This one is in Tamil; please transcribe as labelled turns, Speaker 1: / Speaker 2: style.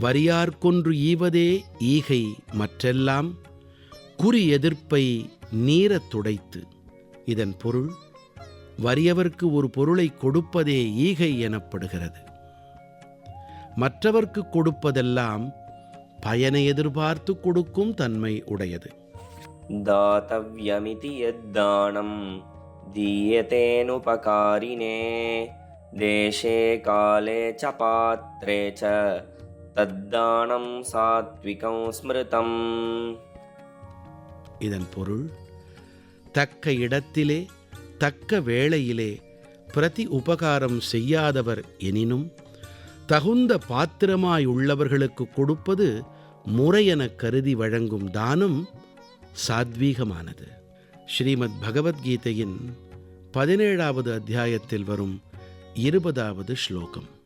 Speaker 1: வரியார்கொன்று ஈவதே ஈகை மற்றெல்லாம் குறி எதிர்ப்பை நீரத் துடைத்து. இதன் பொருள் வறியவர்க்கு ஒரு பொருளை கொடுப்பதே ஈகை எனப்படுகிறது. மற்றவர்க்கு கொடுப்பதெல்லாம் பயனை எதிர்பார்த்து கொடுக்கும் தன்மை உடையது.
Speaker 2: தாத்தவியமிதி எத்தானம் தீயத்தேனுபகாரினே தேசே காலே ச பாத்திரே ச தத்தானம் சாத்விகம் ஸ்மிருதம்.
Speaker 1: இதன் பொருள் தக்க இடத்திலே தக்க வேளையிலே பிரதி உபகாரம் செய்யாதவர் எனினும் தகுந்த பாத்திரமாயுள்ளவர்களுக்கு கொடுப்பது முறையென கருதி வழங்கும் தானம் சாத்வீகமானது. ஸ்ரீமத் பகவத்கீதையின் பதினேழாவது அத்தியாயத்தில் வரும் இருபதாவது ஸ்லோகம்.